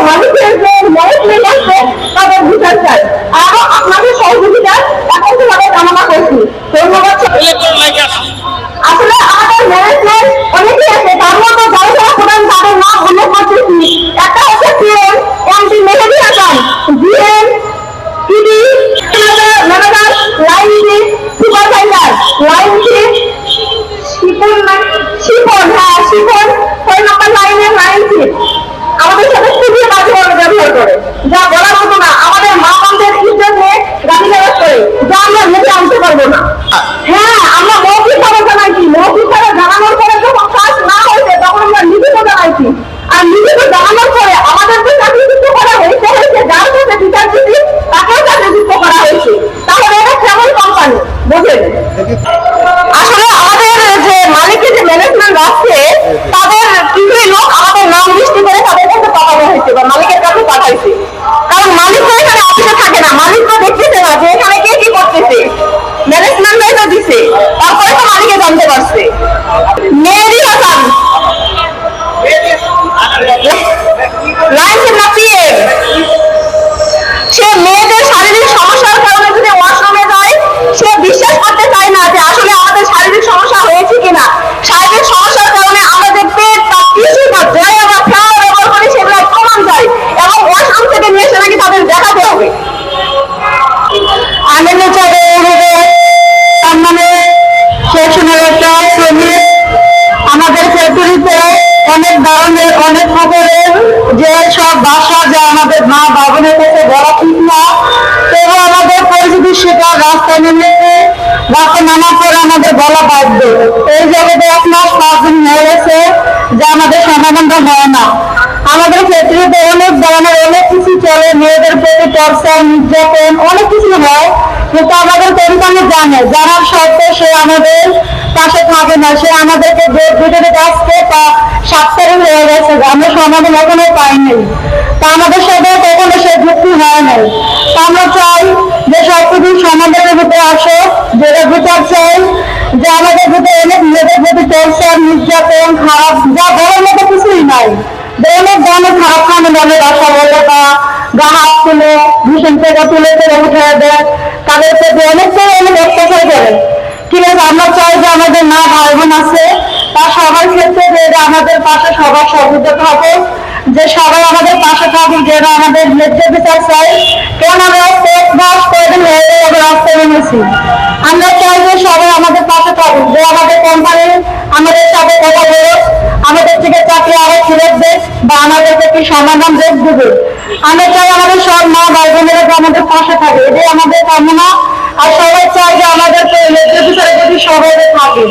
মালিক সহ মালিকের যে ম্যানেজমেন্ট আছে পাঠাইছে কারণ মালিক তো এখানে অফিসে থাকে না। মালিক তো দেখতেছে না যে এখানে কে কি করতেছে। ম্যানেজমেন্ট দিছে। তারপরে তো মালিকে জানতে পারছে। মেয়েরই হাসান অনেক ধরনের, অনেক খবরের যে সব বাসা যা আমাদের মা বাবনের কাছে বলা ঠিক না, তবু আমাদের পরিস্থিতি সেটা রাস্তায় নেমে রাস্তা নামার পরে আমাদের বলা বাধ্য। এই জগতে এক মাস পাঁচ দিন হয়ে গেছে যে আমাদের সমাধানটা হয় না। আমাদের ফ্যাক্টরিতে অনেক ধরনের, অনেক কিছু চলে, মেয়েদের প্রতি টর্চার নির্যাতন, অনেক কিছু হয়। কিন্তু আমাদের কোম্পানি জানে, জানার সত্ত্বেও সে আমাদের পাশে থাকে না, সে আমাদেরকে ডেট ভিতরে আসতে তা সাত তারিখ হয়ে গেছে, আমরা সমাধান এখনও পাইনি। তা আমাদের সাথে কখনো সে যুক্তি হয় নাই। আমরা চাই যে সবকিছু সমাধানের ভিতরে আসো যেটা বিচার চাই, যে আমাদের ভিতরে অনেক মেয়েদের প্রতি টর্চার, নির্যাতন, খারাপ, যা বলার মতো কিছুই নাই। অনেক ধরনের খারাপ খারাপ বলে বাসা বলে বা গা হাত তুলে, ভীষণ থেকে তুলে তুলে উঠে দেয়। তাদের প্রতি অনেকটাই অনেক ঠিক আমরা চাই যে আমাদের মা ভাই বোন আছে, তা সবার ক্ষেত্রে আমাদের পাশে সবার সহযোগিতা হবে যে সবাই আমাদের পাশে থাকুক, যে আমাদের ন্যায্য বিচার চাই। কারণ আমরা এক মাস কয়েকদিন হয়ে গেলে রাস্তায় নেমেছি। আমরা চাই যে সবাই আমাদের পাশে থাকুক, যে আমাদের কোম্পানি আমাদের সাথে কথা বলে আমাদের থেকে চাকরি আরও ফেরত দেয় বা আমাদেরকে কি সমাধান দেখ দেবে আমরা চাই আমাদের সব মা ভাই বোনেরা আমাদের পাশে থাকে, এটাই আমাদের কামনা। আর সবাই চাই যে আমাদের সবাই থাকে।